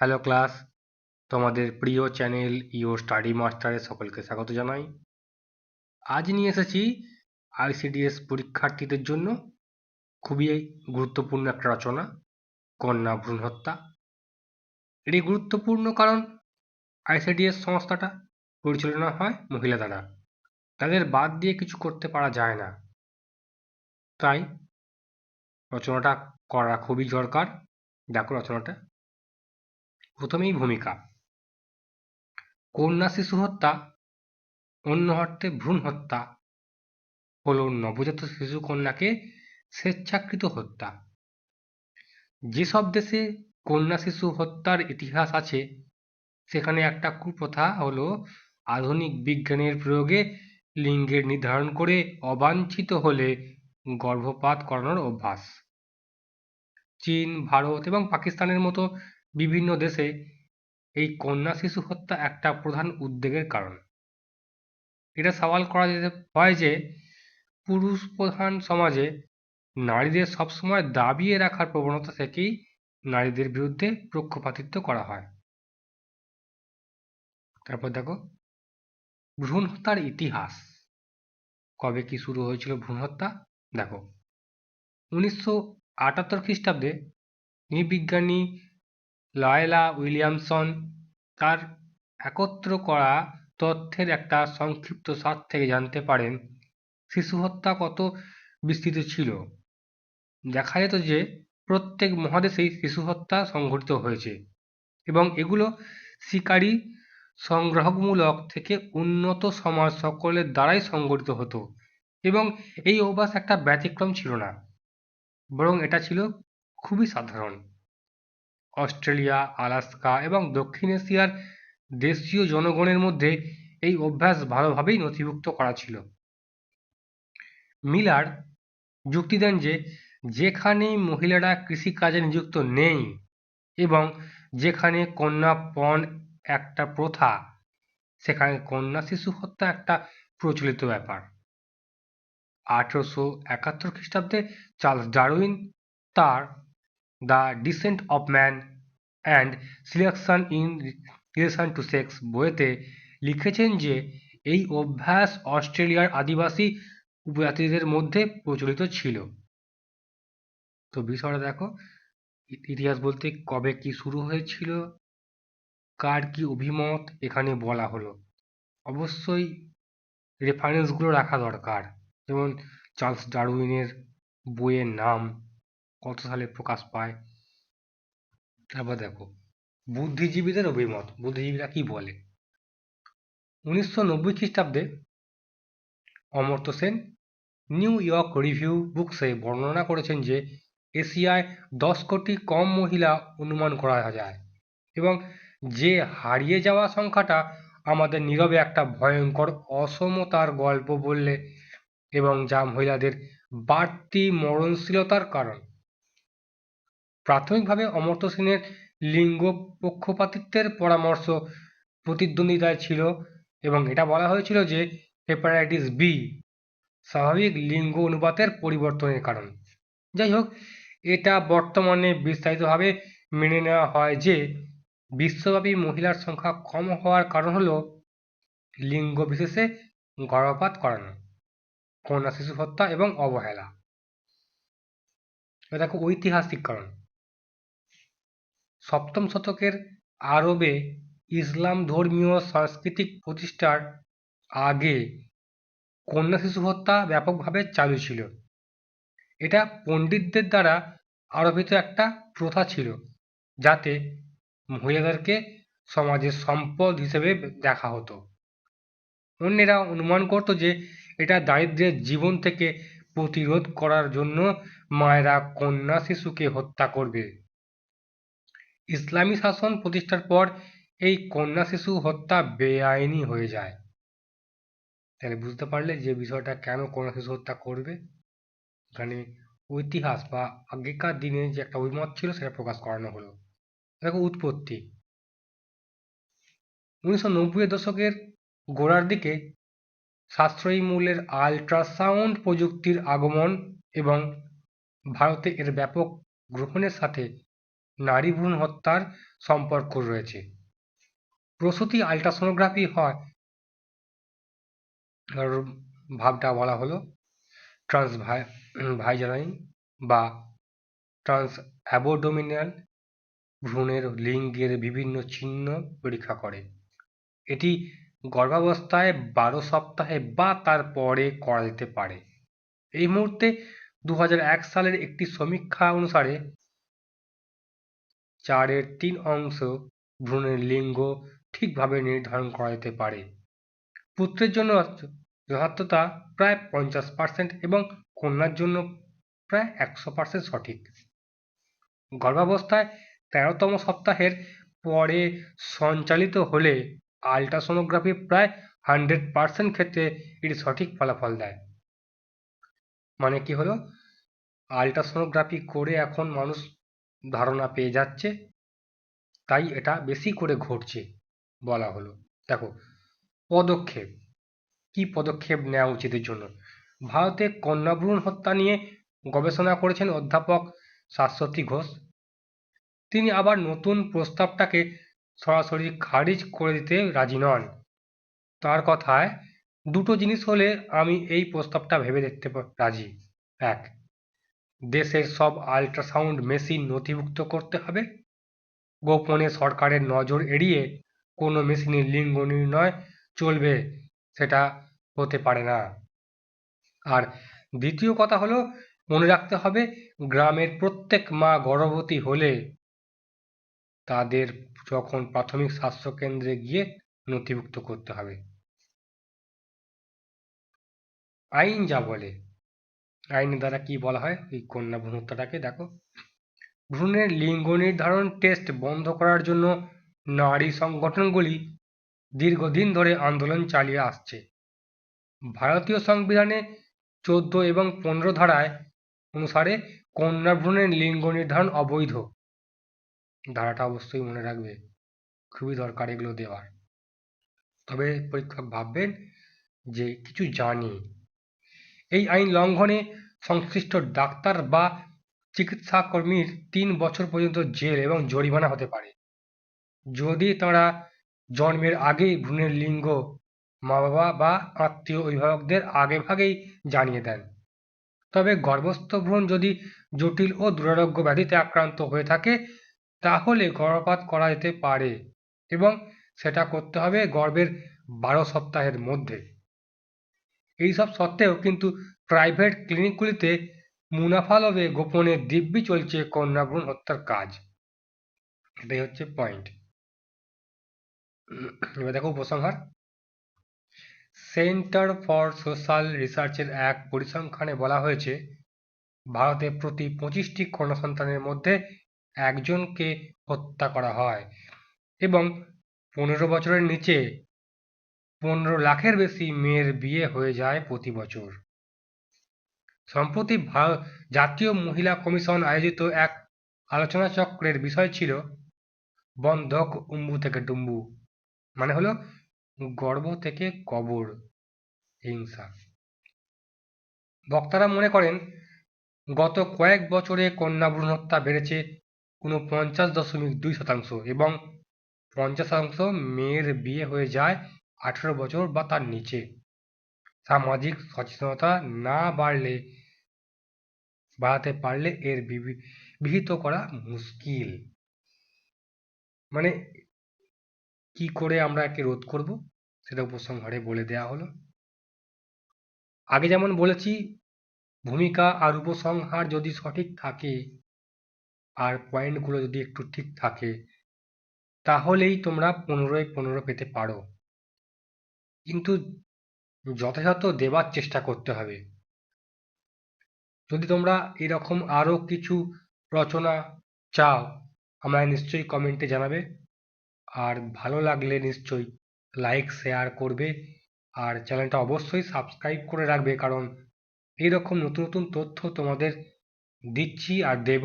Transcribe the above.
Hello class তোমাদের প্রিয় channel ইও স্টাডি মাস্টারে সকলকে স্বাগত জানাই। আজ নিয়ে এসেছি আইসিডিএস পরীক্ষার্থীদের জন্য খুবই গুরুত্বপূর্ণ একটা রচনা, কন্যা ভ্রূণ হত্যা এটি গুরুত্বপূর্ণ কারণ আইসিডিএস সংস্থাটা পরিচালনা হয় মহিলা দ্বারা। তাদের বাদ দিয়ে কিছু করতে পারা যায় না। তাই রচনাটা করা খুবই দরকার। দেখো রচনাটা। প্রথমেই ভূমিকা। কন্যা শিশু হত্যা অন্য অর্থে ভ্রূণ হত্যা, হল নবজাত শিশু কন্যাকে স্বেচ্ছাকৃত হত্যা। যেসব দেশে কন্যা শিশু হত্যার ইতিহাস আছে, সেখানে একটা কুপ্রথা হলো আধুনিক বিজ্ঞানের প্রয়োগে লিঙ্গের নির্ধারণ করে অবাঞ্ছিত হলে গর্ভপাত করানোর অভ্যাস। চীন, ভারত এবং পাকিস্তানের মতো বিভিন্ন দেশে এই কন্যা শিশু হত্যা একটা প্রধান উদ্বেগের কারণ। এটা সওয়াল করা যেতে হয় যে, পুরুষ প্রধান সমাজে নারীদের সবসময় দাবিয়ে রাখার প্রবণতা থেকেই নারীদের বিরুদ্ধে পক্ষপাতিত্ব করা হয়। তারপর দেখো, ভ্রূণ হত্যার ইতিহাস। কবে কি শুরু হয়েছিল ভ্রূণ হত্যা? দেখো, উনিশশো আটাত্তর খ্রিস্টাব্দে নৃবিজ্ঞানী লয়লা উইলিয়ামসন তার একত্র করা তথ্যের একটা সংক্ষিপ্ত সার থেকে জানতে পারেন, শিশু হত্যা কত বিস্তৃত ছিল। দেখা যেত যে প্রত্যেক মহাদেশেই শিশু হত্যা সংঘটিত হয়েছে এবং এগুলো শিকারী সংগ্রাহকমূলক থেকে উন্নত সমাজ সকলের দ্বারাই সংগঠিত হতো এবং এই অভ্যাস একটা ব্যতিক্রম ছিল না, বরং এটা ছিল খুবই সাধারণ। অস্ট্রেলিয়া, আলাস্কা এবং দক্ষিণ এশিয়ার দেশীয় জনগণের মধ্যে এই অভ্যাস ভালোভাবেই নথিভুক্ত করা ছিল। মিলার যুক্তি দেন যে, যেখানেই মহিলারা কৃষিকাজে নিযুক্ত নেই এবং যেখানে কন্যাপণ একটা প্রথা, সেখানে কন্যা শিশু হত্যা একটা প্রচলিত ব্যাপার। আঠেরোশো একাত্তর খ্রিস্টাব্দে চার্লস ডারউইন তার the descent of man and selection in relation to sex বইতে লিখেছেন যে, এই অভ্যাস অস্ট্রেলিয়ার আদিবাসী উপজাতিদের মধ্যে প্রচলিত ছিল। তো বিষয়টা দেখো ইতিহাস বলতে কবে কি শুরু হয়েছিল, কার কি অভিমত, এখানে বলা হলো। অবশ্যই রেফারেন্সগুলো রাখা দরকার। যেমন চার্লস ডারউইনের বইয়ের নাম কত সালে প্রকাশ পায়? তারপর দেখো, বুদ্ধিজীবীদের অভিমত, বুদ্ধিজীবীরা কি বলে? উনিশশো নব্বই খ্রিস্টাব্দে Amartya Sen New York Review books বর্ণনা করেছেন যে, এশিয়ায় দশ কোটি কম মহিলা অনুমান করা যায় এবং যে হারিয়ে যাওয়া সংখ্যাটা আমাদের নীরবে একটা ভয়ঙ্কর অসমতার গল্প বললে এবং যা মহিলাদের বাড়তি মরণশীলতার কারণ। প্রাথমিকভাবে অমর্ত্য সেনের লিঙ্গ পক্ষপাতিত্বের পরামর্শ প্রতিদ্বন্দ্বিতায় ছিল এবং এটা বলা হয়েছিল যে হেপাটাইটিস বি স্বাভাবিক লিঙ্গ অনুপাতের পরিবর্তনের কারণ। যাই হোক, এটা বর্তমানে বিস্তারিতভাবে মেনে নেওয়া হয় যে বিশ্বব্যাপী মহিলার সংখ্যা কম হওয়ার কারণ হল লিঙ্গ বিশেষে গর্ভপাত করানো, কন্যা শিশু হত্যা এবং অবহেলা। এটা দেখো ঐতিহাসিক কারণ। সপ্তম শতকের আরবে ইসলাম ধর্মীয় সাংস্কৃতিক প্রতিষ্ঠার আগে কন্যা শিশু হত্যা ব্যাপকভাবে চালু ছিল। এটা পণ্ডিতদের দ্বারা আরোপিত একটা প্রথা ছিল, যাতে মহিলাদেরকে সমাজের সম্পদ হিসেবে দেখা হতো। অন্যেরা অনুমান করত যে এটা দারিদ্রের জীবন থেকে প্রতিরোধ করার জন্য মায়েরা কন্যা শিশুকে হত্যা করবে। ইসলামী শাসন প্রতিষ্ঠার পর এই কন্যা শিশু হত্যা বেআইনি হয়ে যায়। তাহলে বুঝতে পারলে যে বিষয়টা কেন কন্যা শিশু হত্যা করবে? এখানে ঐতিহাস বা আগেকার দিনে যে একটা অভিমত ছিল সেটা প্রকাশ করানো হলো। দেখো উৎপত্তি। উনিশশো নব্বই দশকের গোড়ার দিকে সাশ্রয়ী মূল্যের আল্ট্রাসাউন্ড প্রযুক্তির আগমন এবং ভারতে এর ব্যাপক গ্রহণের সাথে নারী ভ্রূণ হত্যার সম্পর্ক রয়েছে। প্রসূতি আল্ট্রাসোনোগ্রাফি হয়। ভাবটা বলা হলো ট্রান্স ভাইজারাইন বা ট্রান্স অ্যাবোডোমিনাল ভ্রূণের লিঙ্গের বিভিন্ন চিহ্ন পরীক্ষা করে। এটি গর্ভাবস্থায় বারো সপ্তাহে বা তার পরে করা যেতে পারে। এই মুহূর্তে দু সালের একটি সমীক্ষা অনুসারে চারের তিন অংশ ভ্রূণের লিঙ্গ ঠিকভাবে নির্ধারণ করা যেতে পারে। পুত্রের জন্য যথার্থতা প্রায় পঞ্চাশ পার্সেন্ট এবং কন্যার জন্য প্রায় একশো পার্সেন্ট সঠিক। গর্ভাবস্থায় তেরোতম সপ্তাহের পরে সঞ্চালিত হলে আল্ট্রাসোনোগ্রাফি প্রায় হান্ড্রেড পার্সেন্ট ক্ষেত্রে এটি সঠিক ফলাফল দেয়। মানে কি হলো? আল্ট্রাসোনোগ্রাফি করে এখন মানুষ ধারণা পেয়ে যাচ্ছে। তাই এটা বেশি করে ঘটছে বলা হলো। দেখো, পদক্ষেপ। কি পদক্ষেপ নেওয়া উচিত এর জন্য? ভারতে কন্যাভ্রূণ হত্যা নিয়ে গবেষণা করেছেন অধ্যাপক শাশ্বতী ঘোষ। তিনি আবার নতুন প্রস্তাবটাকে সরাসরি খারিজ করে দিতে রাজি নন। তার কথায়, দুটো জিনিস হলে আমি এই প্রস্তাবটা ভেবে দেখতে রাজি। এক দেশের সব আল্ট্রাসাউন্ড মেশিন নথিভুক্ত করতে হবে। গোপনে সরকারের নজর এড়িয়ে কোনো মেশিনের লিঙ্গ নির্ণয় চলবে সেটা হতে পারে না। আর দ্বিতীয় কথা হলো, মনে রাখতে হবে গ্রামের প্রত্যেক মা গর্ভবতী হলে তাদের যখন প্রাথমিক স্বাস্থ্য কেন্দ্রে গিয়ে নথিভুক্ত করতে হবে। আইন যা বলে আইনের দ্বারা কি বলা হয়? এই কন্যা ভ্রূণ হত্যাটাকে দেখো। ভ্রূণের লিঙ্গ নির্ধারণ টেস্ট বন্ধ করার জন্য নারী সংগঠনগুলি দীর্ঘদিন ধরে আন্দোলন চালিয়ে আসছে। ভারতীয় সংবিধানে চোদ্দ এবং পনেরো ধারায় অনুসারে কন্যা ভ্রূণের লিঙ্গ নির্ধারণ অবৈধ। ধারাটা অবশ্যই মনে রাখবে, খুবই দরকার এগুলো দেওয়ার। তবে পরীক্ষক ভাববেন যে কিছু জানি। এই আইন লঙ্ঘনে সংশ্লিষ্ট ডাক্তার বা চিকিৎসা কর্মীর তিন বছর পর্যন্ত জেল এবং জরিমানা হতে পারে। যদি তারা জন্মের আগেই ভ্রূণের লিঙ্গ মা বাবা বা আত্মীয় অভিভাবকদের আগে ভাগেই জানিয়ে দেন। তবে গর্ভস্থ ভ্রূণ যদি জটিল ও দুরারোগ্য ব্যাধিতে আক্রান্ত হয়ে থাকে, তাহলে গর্ভপাত করা যেতে পারে এবং সেটা করতে হবে গর্ভের বারো সপ্তাহের মধ্যে। এইসব সত্ত্বেও কিন্তু প্রাইভেট ক্লিনিকগুলিতে মুনাফা লোভে গোপনে দিব্যি চলছে কন্যা ভ্রূণ হত্যার কাজ। এটাই হচ্ছে পয়েন্ট এবার দেখো উপসংহার। সেন্টার ফর সোশ্যাল রিসার্চের এক পরিসংখ্যানে বলা হয়েছে, ভারতে প্রতি পঁচিশটি কন্যা সন্তানের মধ্যে একজনকে হত্যা করা হয় এবং পনেরো বছরের নিচে পনেরো লাখের বেশি মেয়ের বিয়ে হয়ে যায় প্রতি বছর। সম্প্রতি জাতীয় মহিলা কমিশন আয়োজিত এক আলোচনা চক্রের বিষয় ছিল বন্ধক উম্বু থেকে ডুম্বু মানে হলো গর্ভ থেকে কবর, হিংসা। বক্তারা মনে করেন, গত কয়েক বছরে কন্যা ভ্রূণ হত্যা বেড়েছে উনপঞ্চাশ দশমিক দুই শতাংশ এবং পঞ্চাশ শতাংশ মেয়ের বিয়ে হয়ে যায় আঠেরো বছর বা তার নিচে। সামাজিক সচেতনতা না বাড়লে, বাড়াতে পারলে এর বিহিত করা মুশকিল। মানে কি করে আমরা একে রোধ করব? সেটা উপসংহারে বলে দেয়া হলো। আগে যেমন বলেছি, ভূমিকা আর উপসংহার যদি সঠিক থাকে, আর পয়েন্টগুলো যদি একটু ঠিক থাকে, তাহলেই তোমরা পনেরোয় পনেরো পেতে পারো। কিন্তু যথাযথ দেবার চেষ্টা করতে হবে। যদি তোমরা এরকম আরও কিছু রচনা চাও, আমায় নিশ্চয়ই কমেন্টে জানাবে। আর ভালো লাগলে নিশ্চয়ই লাইক শেয়ার করবে। আর চ্যানেলটা অবশ্যই সাবস্ক্রাইব করে রাখবে, কারণ এইরকম নতুন নতুন তথ্য তোমাদের দিচ্ছি আর দেব।